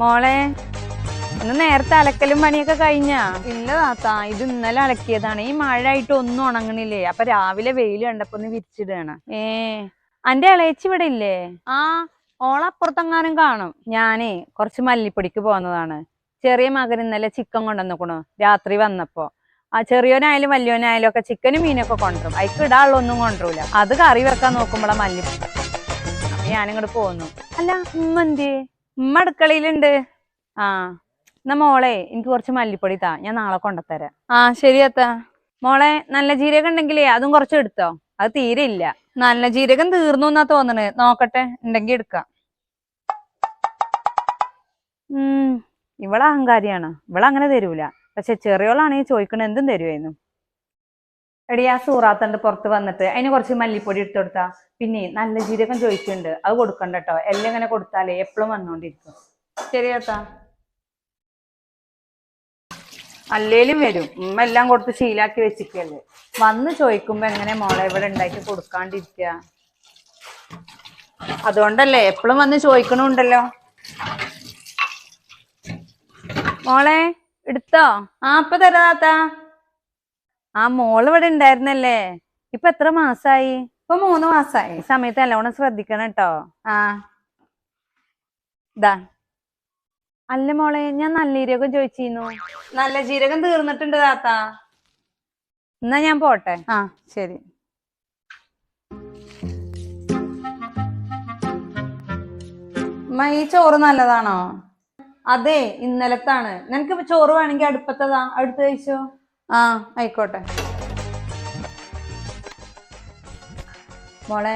മോളെ ഇന്ന് നേരത്തെ അലക്കലും പണിയൊക്കെ കഴിഞ്ഞാ? ഇല്ല താത്ത ഇത് ഇന്നലെ അലക്കിയതാണ്. ഈ മഴ ആയിട്ട് ഒന്നും ഉണങ്ങണില്ലേ അപ്പൊ രാവിലെ വെയിൽ കണ്ടപ്പോ ഒന്ന് വിരിച്ചിടാണ്. ഏ അന്റെ ഇളയച്ചി ഇവിടെ ഇല്ലേ? ആ ഓളപ്പുറത്തെങ്ങാനും കാണും. ഞാനേ കുറച്ച് മല്ലിപ്പൊടിക്ക് പോന്നതാണ്. ചെറിയ മകൻ ഇന്നലെ ചിക്കൻ കൊണ്ടുവന്നിക്കണു രാത്രി വന്നപ്പോ. ആ ചെറിയോനായാലും വലിയോനായാലും ഒക്കെ ചിക്കനും മീനൊക്കെ കൊണ്ടുവരും. അതിക്ക് ഇടാനുള്ള ഒന്നും കൊണ്ടുവരൂല. അത് കറി വെക്കാൻ നോക്കുമ്പോളാ മല്ലിപ്പൊടി. അപ്പൊ ഞാനിങ്ങോട്ട് പോന്നു. അല്ല ഉമ്മ എന്തേ ഉമ്മ അടുക്കളയിലുണ്ട്. ആ എന്നാ മോളെ എനിക്ക് കുറച്ച് മല്ലിപ്പൊടി താ ഞാൻ നാളെ കൊണ്ടുത്തരാം. ആ ശരി അത്താ. മോളെ നല്ല ജീരകം ഉണ്ടെങ്കിലേ അതും കുറച്ച് എടുത്തോ? അത് തീരെ ഇല്ല. നല്ല ജീരകം തീർന്നു എന്നാ തോന്നണേ. നോക്കട്ടെ ഉണ്ടെങ്കി എടുക്കാം. ഉം ഇവളെ അഹങ്കാരിയാണ്. ഇവളങ്ങനെ തരൂല. പക്ഷെ ചെറിയോളാണെങ്കിൽ ചോദിക്കണ എന്തും തരുമായിരുന്നു എടി ആ സൂറാത്തണ്ട് പുറത്ത് വന്നിട്ട് അതിന് കുറച്ച് മല്ലിപ്പൊടി എടുത്തു കൊടുത്താ? പിന്നെ നല്ല ജീരകം ചോദിക്കുന്നുണ്ട്. അത് കൊടുക്കണ്ട കേട്ടോ എല്ലാം ഇങ്ങനെ കൊടുത്താലേ എപ്പോഴും വന്നോണ്ടിരിക്കും. ശരിയാത്താ അല്ലേലും വരും. ഉമ്മ എല്ലാം കൊടുത്ത് ശീലാക്കി വെച്ചിരിക്കല്ലേ. വന്ന് ചോദിക്കുമ്പോ എങ്ങനെ മോളെ ഇവിടെ ഉണ്ടായിട്ട് കൊടുക്കാണ്ടിരിക്ക? അതുകൊണ്ടല്ലേ എപ്പോഴും വന്ന് ചോദിക്കണുണ്ടല്ലോ. മോളെ എടുത്തോ? ആ അപ്പൊ തരാത്ത ആ മോൾ ഇവിടെ ഉണ്ടായിരുന്നല്ലേ? ഇപ്പൊ എത്ര മാസായി? ഇപ്പൊ മൂന്ന് മാസായി. സമയത്ത് നല്ലോണം ശ്രദ്ധിക്കണം കേട്ടോ ആ. ഇതാ അല്ല മോളെ ഞാൻ നല്ല ജീരകം ചോദിച്ചിരുന്നു. നല്ല ജീരകം തീർന്നിട്ടുണ്ട് താത്ത. എന്നാ ഞാൻ പോട്ടെ. ആ ശരി. ഈ ചോറ് നല്ലതാണോ? അതെ ഇന്നലത്താണ്. നിനക്ക് ചോറ് വേണമെങ്കിൽ അടുപ്പത്തതാ. അടുത്ത് കഴിച്ചോ. ആ ആയിക്കോട്ടെ. മോളെ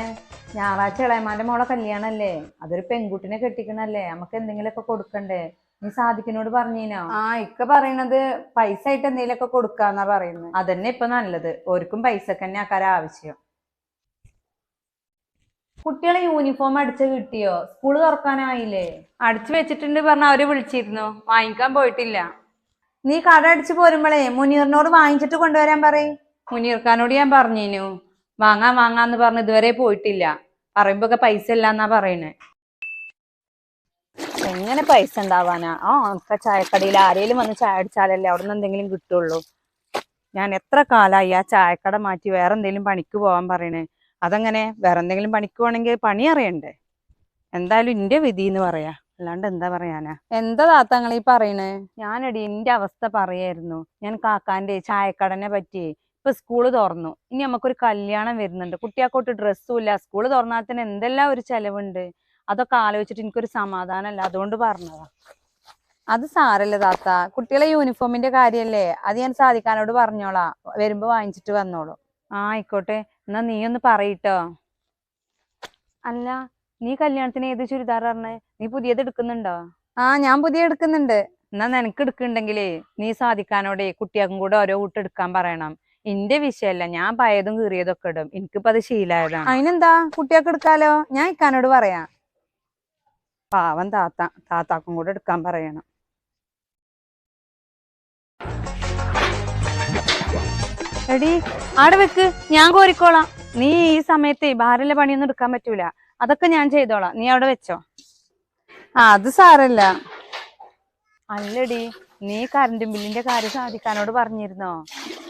ഞായറാഴ്ച ഇളയമാന്റെ മോളെ കല്യാണല്ലേ? അതൊരു പെൺകുട്ടിനെ കെട്ടിക്കണല്ലേ? നമുക്ക് എന്തെങ്കിലുമൊക്കെ കൊടുക്കണ്ടേ? നീ സാധിക്കിനോട് പറഞ്ഞീനോ? ആ ഇക്ക പറയണത് പൈസ ആയിട്ട് എന്തെങ്കിലുമൊക്കെ കൊടുക്കാന്നാ പറയുന്നത് അതന്നെ ഇപ്പൊ നല്ലത്. ഓർക്കും പൈസക്ക് തന്നെ ആക്കാര ആവശ്യം. കുട്ടികളെ യൂണിഫോം അടിച്ച് കിട്ടിയോ? സ്കൂൾ തുറക്കാനായില്ലേ? അടിച്ചു വെച്ചിട്ടുണ്ട് പറഞ്ഞ അവർ വിളിച്ചിരുന്നു. വാങ്ങിക്കാൻ പോയിട്ടില്ല. നീ കട അടിച്ചു പോരുമ്പോഴേ മുനീറിനോട് വാങ്ങിച്ചിട്ട് കൊണ്ടുവരാൻ പറയും. മുനീർക്കാനോട് ഞാൻ പറഞ്ഞിനു. വാങ്ങാൻ വാങ്ങാന്ന് പറഞ്ഞ് ഇതുവരെ പോയിട്ടില്ല. പറയുമ്പോ ഒക്കെ പൈസ ഇല്ലാന്നാ പറയണേ. എങ്ങനെ പൈസ ഉണ്ടാവാനാ? ആ ഒക്കെ ചായക്കടയിൽ ആരേലും വന്ന് ചായ അടിച്ചാലല്ലേ അവിടെ നിന്ന് എന്തെങ്കിലും കിട്ടുള്ളൂ. ഞാൻ എത്ര കാലായി ആ ചായക്കട മാറ്റി വേറെ എന്തെങ്കിലും പണിക്ക് പോവാൻ പറയണേ. അതങ്ങനെ വേറെ എന്തെങ്കിലും പണിക്ക് പോകണമെങ്കിൽ പണി അറിയണ്ടേ? എന്തായാലും ഇന്റെ വിധി എന്ന് പറയാ. അല്ലാണ്ട് എന്താ പറയാനാ? എന്താ താത്തങ്ങൾ ഈ പറയണേ? ഞാനടി എന്റെ അവസ്ഥ പറയായിരുന്നു. ഞാൻ കാക്കാന്റെ ചായക്കടനെ പറ്റി. ഇപ്പൊ സ്കൂൾ തുറന്നു. ഇനി നമുക്കൊരു കല്യാണം വരുന്നുണ്ട്. കുട്ടിയാക്കോട്ട് ഡ്രസ്സും ഇല്ല സ്കൂൾ തുറന്നാൽ തന്നെ എന്തെല്ലാം ഒരു ചെലവുണ്ട്? അതൊക്കെ ആലോചിച്ചിട്ട് എനിക്കൊരു സമാധാനമല്ല അതുകൊണ്ട് പറഞ്ഞതാ. അത് സാരല്ല താത്ത. കുട്ടികളെ യൂണിഫോമിന്റെ കാര്യല്ലേ? അത് ഞാൻ സാധിക്കാനോട് പറഞ്ഞോളാ. വരുമ്പോ വാങ്ങിച്ചിട്ട് വന്നോളൂ. ആ ആയിക്കോട്ടെ. എന്നാ നീ ഒന്ന് പറയിട്ടോ അല്ല നീ കല്യാണത്തിന് ഏത് ചുരിദാർ പറഞ്ഞേ നീ പുതിയത് എടുക്കുന്നുണ്ടോ? ആ ഞാൻ പുതിയ എടുക്കുന്നുണ്ട്. എന്നാ നിനക്ക് എടുക്കുന്നുണ്ടെങ്കിലേ നീ സാധിക്കാനോടെ കുട്ടിയാക്കും കൂടെ ഓരോ കൂട്ട് എടുക്കാൻ പറയണം. എന്റെ വിഷയല്ല ഞാൻ പയതും കീറിയതൊക്കെ ഇടും. എനിക്കിപ്പോ അത് ശീലായതാണ്. അതിനെന്താ? കുട്ടിയൊക്കെ എടുക്കാലോ? ഞാൻ ഇക്കാനോട് പറയാ. പാവം താത്ത താത്താക്കും കൂടെ എടുക്കാൻ പറയണം. എടി ആടെ വെക്ക്. ഞാൻ കോരിക്കോളാം. നീ ഈ സമയത്ത് ഭാരല്ല പണിയൊന്നും എടുക്കാൻ പറ്റൂല. അതൊക്കെ ഞാൻ ചെയ്തോളാം. നീ അവിടെ വെച്ചോ. ആ അത് സാരല്ല. അല്ലടി നീ കറണ്ട് ബില്ലിന്റെ കാര്യം സാധിക്കാനോട് പറഞ്ഞിരുന്നോ?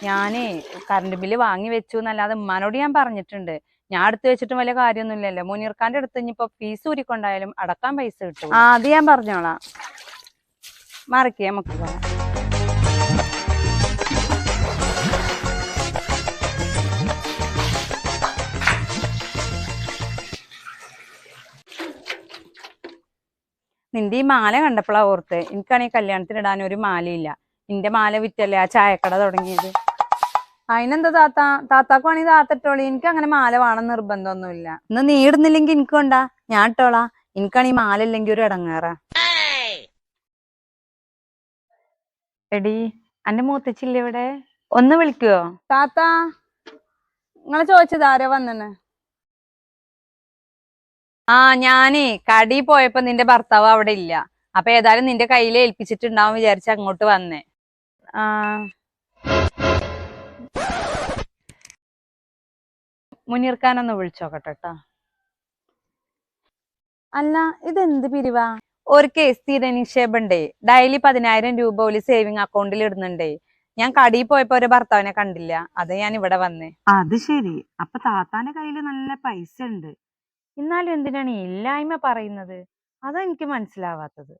ഞാനേ കറണ്ട് ബില്ല് വാങ്ങി വെച്ചു എന്നല്ലാതെ ഉമ്മാനോട് ഞാൻ പറഞ്ഞിട്ടുണ്ട്. ഞാൻ അടുത്ത് വെച്ചിട്ടും വലിയ കാര്യമൊന്നുമില്ലല്ലോ. മുനീർക്കാന്റെ അടുത്ത് ഇനിയിപ്പോ ഫീസ് ഊരിക്കൊണ്ടായാലും അടക്കാൻ പൈസ കിട്ടും ആ അത് ഞാൻ പറഞ്ഞോളാം. മറക്കേ നമുക്ക് പോകാം. നിന്റെ ഈ മാല കണ്ടപ്പോഴാ ഓർത്ത്. എനിക്കാണെങ്കിൽ കല്യാണത്തിന് ഇടാൻ ഒരു മാലയില്ല. നിന്റെ മാല വിറ്റല്ലേ? ആ ചായക്കട തുടങ്ങിയത്. അതിനെന്താ താത്ത? താത്താക്കുവാണെങ്കിൽ താത്ത താത്തട്ടോളി എനിക്ക് അങ്ങനെ മാല വേണം നിർബന്ധമൊന്നുമില്ല. ഇന്ന് നീ ഇടുന്നില്ലെങ്കിൽ എനിക്ക് കൊണ്ടാ ഞാൻ ഇട്ടോളാ. എനിക്കാണെങ്കിൽ മാല ഇല്ലെങ്കിൽ ഒരു ഇടങ്ങേറാ. എടി അന്റെ മൂത്തച്ചില്ല ഇവിടെ? ഒന്ന് വിളിക്കുവോ താത്ത നിങ്ങളെ ചോദിച്ചതാരോ വന്നെ ആ ഞാനേ കടി പോയപ്പോ നിന്റെ ഭർത്താവ് അവിടെ ഇല്ല. അപ്പൊ ഏതായാലും നിന്റെ കയ്യിൽ ഏൽപ്പിച്ചിട്ടുണ്ടാവും വിചാരിച്ച് അങ്ങോട്ട് വന്നേ. ആ. മുനീർക്കാനൊന്ന് വിളിച്ചോക്കട്ടെ ട്ടാ. അല്ല ഇതെന്ത് പിരിവാ? ഒരു കേസ് സ്ഥിര നിക്ഷേപണ്ടേ. ഡെയിലി പതിനായിരം രൂപ ഒരു സേവിങ് അക്കൗണ്ടിൽ ഇടുന്നുണ്ടേ. ഞാൻ കടയിൽ പോയപ്പോ ഒരു ഭർത്താവിനെ കണ്ടില്ല. അത് ഞാൻ ഇവിടെ വന്നേ. അത് ശരി. അപ്പൊ താത്താന്റെ കയ്യിൽ നല്ല പൈസ ഉണ്ട്. എന്നാലും എന്തിനാണ് ഇല്ലായ്മ പറയുന്നത്? അതാ എനിക്ക് മനസ്സിലാവാത്തത്.